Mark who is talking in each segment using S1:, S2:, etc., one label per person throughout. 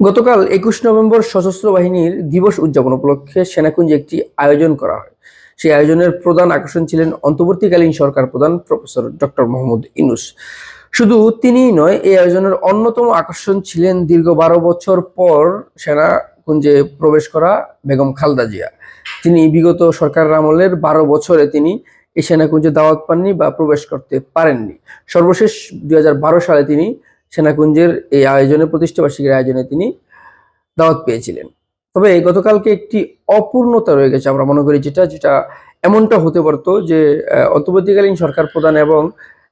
S1: গতকাল একুশ নভেম্বর সশস্ত্র বাহিনীর দিবস উদযাপন উপলক্ষে সেনাকুঞ্জে একটি আয়োজন করা হয়। সেই আয়োজনের প্রধান আকর্ষণ ছিলেন অন্তর্বর্তীকালীন সরকার প্রধান প্রফেসর ডক্টর মোহাম্মদ ইনুস শুধু তিনিই নয়, এই আয়োজনের অন্যতম আকর্ষণ ছিলেন দীর্ঘ বারো বছর পর সেনাকুঞ্জে প্রবেশ করা বেগম খালদা জিয়া। তিনি বিগত সরকার আমলের বারো বছরে তিনি এই সেনাকুঞ্জে দাওয়াত পাননি বা প্রবেশ করতে পারেননি। সর্বশেষ দুই হাজার বারো সালে তিনি সেনাকুঞ্জের এই আয়োজনে প্রতিষ্ঠাবার্ষিকীর আয়োজনে তিনি দাওয়াত পেয়েছিলেন। তবে গতকালকে একটি অপূর্ণতা রয়ে গেছে আমরা মনে করি যেটা যেটা এমনটা হতে পারতো যে অন্তর্বর্তীকালীন সরকার প্রধান এবং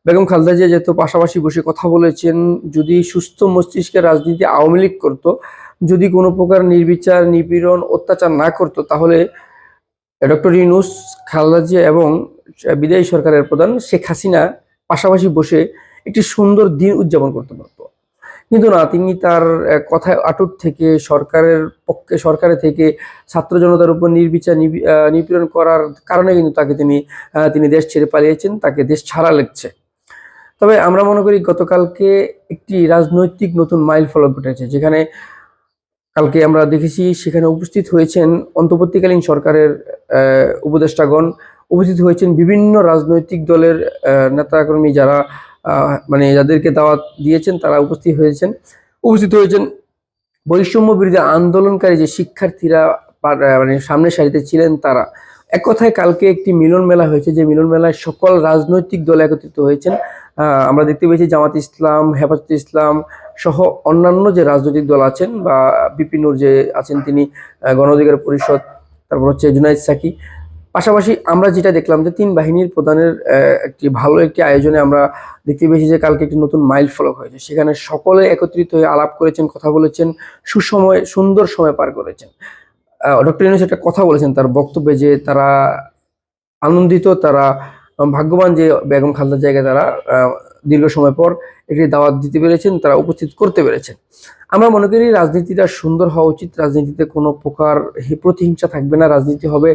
S1: বেগম খালেদা জিয়া যেহেতু পাশাপাশি বসে কথা বলেছেন, যদি সুস্থ মস্তিষ্কে রাজনীতি আওয়ামী লীগ করতো, যদি কোনো প্রকার নির্বিচার, নিপীড়ন, অত্যাচার না করতো, তাহলে ডক্টর ইউনুস, খালেদা জিয়া এবং বিদায়ী সরকারের প্রধান শেখ হাসিনা পাশাপাশি বসে একটি সুন্দর দিন উদযাপন করতে পারত। কিন্তু না তিনি তার কথায় আটুট থেকে সরকারের পক্ষে, সরকারের থেকে ছাত্র জনতার উপর নির্বিচার নিপীড়ন করার কারণে কিন্তু তাকে তিনি তিনি দেশ ছেড়ে পালিয়েছেন, তাকে দেশ ছাড়া লাগছে। তবে আমরা মনে করি গতকালকে একটি রাজনৈতিক নতুন মাইল ফলক ঘটেছে, যেখানে কালকে আমরা দেখেছি সেখানে উপস্থিত হয়েছেন অন্তর্বর্তীকালীন সরকারের উপদেষ্টাগণ, উপস্থিত হয়েছেন বিভিন্ন রাজনৈতিক দলের নেতাকর্মী যারা মানে যাদেরকে দাওয়াত দিয়েছেন তারা উপস্থিত হয়েছেন। উপস্থিত হয়েছেন বৈষম্য বিরোধী আন্দোলনকারী যে শিক্ষার্থীরা মানে সামনের সারিতে ছিলেন তারা। এক কথায় কালকে একটি মিলন মেলা হয়েছে, যে মিলন মেলায় সকল রাজনৈতিক দল একত্রিত হয়েছেন। আমরা দেখতে পেয়েছি জামাত ইসলাম, হেফাজত ইসলাম সহ অন্যান্য যে রাজনৈতিক দল আছেন বা বিপিনুর যে আছেন তিনি গণ অধিকার পরিষদ, তারপর হচ্ছে জুনাইদ সাকি। পাশাপাশি আমরা যেটা দেখলাম যে তিন বাহিনীর প্রধানের একটি ভালো একটি আয়োজনে আমরা দেখতে পেয়েছি যে কালকে একটি নতুন মাইল ফলক হয়েছে। সেখানে সকলে একত্রিত হয়ে আলাপ করেছেন, কথা বলেছেন, সুসময়, সুন্দর সময় পার করেছেন। ডক্টর ইউনুস একটা কথা বলেছেন তার বক্তব্যে যে তারা আনন্দিত, তারা ভাগ্যবান যে বেগম খালদার জায়গায় তারা দীর্ঘ সময় পর একটি দাওয়াত দিতে পেরেছেন, তারা উপস্থিত করতে পেরেছেন। আমরা মনে করি রাজনীতিটা সুন্দর হওয়া উচিত, রাজনীতিতে কোনো প্রকার প্রতিহিংসা থাকবে না, রাজনীতি হবে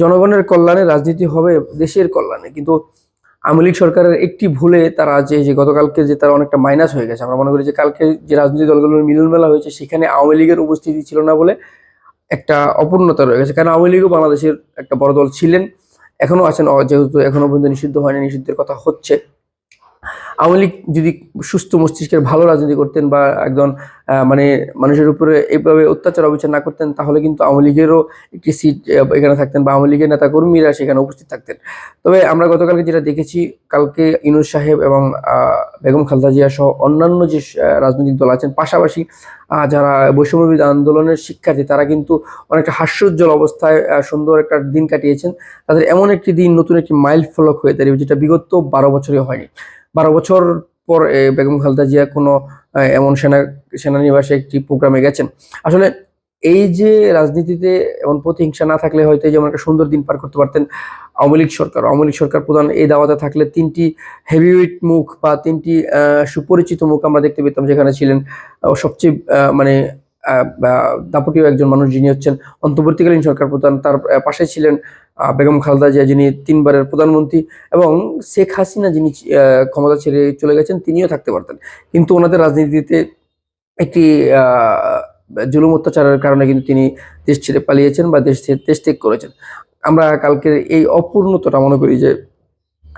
S1: জনগণের কল্যাণে রাজনীতি হবে, দেশের কল্যাণে। কিন্তু আওয়ামী লীগ সরকারের একটি ভুলে তারা যে যে গতকালকে যে তারা অনেকটা মাইনাস হয়ে গেছে। আমরা মনে করি যে কালকে যে রাজনৈতিক দলগুলোর মিলন মেলা হয়েছে, সেখানে আওয়ামী লীগের উপস্থিতি ছিল না বলে একটা অপূর্ণতা রয়ে গেছে। কারণ আওয়ামী লীগও বাংলাদেশের একটা বড় দল ছিলেন এখনও আছেন যেহেতু এখনও পর্যন্ত নিষিদ্ধ হয়নি, নিষিদ্ধের কথা হচ্ছে। আওয়ামী লীগ যদি সুস্থ মস্তিষ্কের ভালো রাজনীতি করতেন বা একজন মানে মানুষের উপরে এইভাবে অত্যাচার অবিচার না করতেন, তাহলে কিন্তু আওয়ামী লীগেরও একটি সিট এখানে থাকতেন বা আওয়ামী লীগের নেতা কর্মীরা সেখানে উপস্থিত থাকতেন। তবে আমরা গতকালকে যেটা দেখেছি, কালকে ইনুস সাহেব এবং বেগম খালদা জিয়া সহ অন্যান্য যে রাজনৈতিক দল আছেন, পাশাপাশি যারা বৈষম্যবিরোধী আন্দোলনের শিক্ষার্থী, তারা কিন্তু অনেকটা হাস্যোজ্জ্বল অবস্থায় সুন্দর একটা দিন কাটিয়েছেন। তাদের এমন একটি দিন, নতুন একটি মাইল ফলক হয়ে দাঁড়িয়ে যেটা বিগত বারো বছরে হয়নি। বারো বছর পর বেগম খালেদা জিয়া কোনো এমন সেনা, সেনানিবাসে একটি প্রোগ্রামে গেছেন। আসলে এই যে রাজনীতিতে এমন প্রতিহিংসা না থাকলে হয়তো যেমন একটা সুন্দর দিন পার করতে পারতেন আওয়ামী লীগ সরকার। আওয়ামী লীগ সরকার প্রধান এই দাওয়াতে থাকলে তিনটি হেভিওয়েট মুখ বা তিনটি সুপরিচিত মুখ আমরা দেখতে পেতাম, যেখানে ছিলেন সবচেয়ে মানে দাপটীয় একজন মানুষ যিনি হচ্ছেন অন্তর্বর্তীকালীন সরকার প্রধান, তার পাশে ছিলেন বেগম খালেদা জিয়া যিনি তিনবারের প্রধানমন্ত্রী এবং শেখ হাসিনা যিনি ক্ষমতা ছেড়ে চলে গেছেন, তিনিও থাকতে পারতেন। কিন্তু ওনাদের রাজনীতিতে একটি জুলুম অত্যাচারের কারণে কিন্তু তিনি দেশ ছেড়ে পালিয়েছেন বা দেশ দেশ ত্যাগ করেছেন। আমরা কালকের এই অপূর্ণতাটা মনে করি যে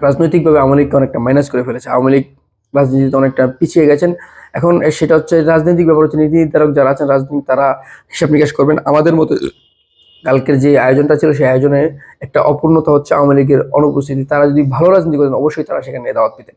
S1: রাজনৈতিকভাবে আওয়ামী লীগকে অনেকটা মাইনাস করে ফেলেছে। আওয়ামী লীগ রাজনীতিতে অনেকটা পিছিয়ে গেছেন। এখন সেটা হচ্ছে রাজনৈতিক ব্যাপার, হচ্ছে নীতি নির্ধারক যারা আছেন রাজনীতি তারা হিসাব নিকাশ করবেন। আমাদের মতো কালকের যে আয়োজনটা ছিল, সেই আয়োজনে একটা অপূর্ণতা হচ্ছে আওয়ামী লীগের অনুপস্থিতি। তারা যদি ভালো রাজনীতি করেন, অবশ্যই তারা সেখানে দাওয়াত পেতেন।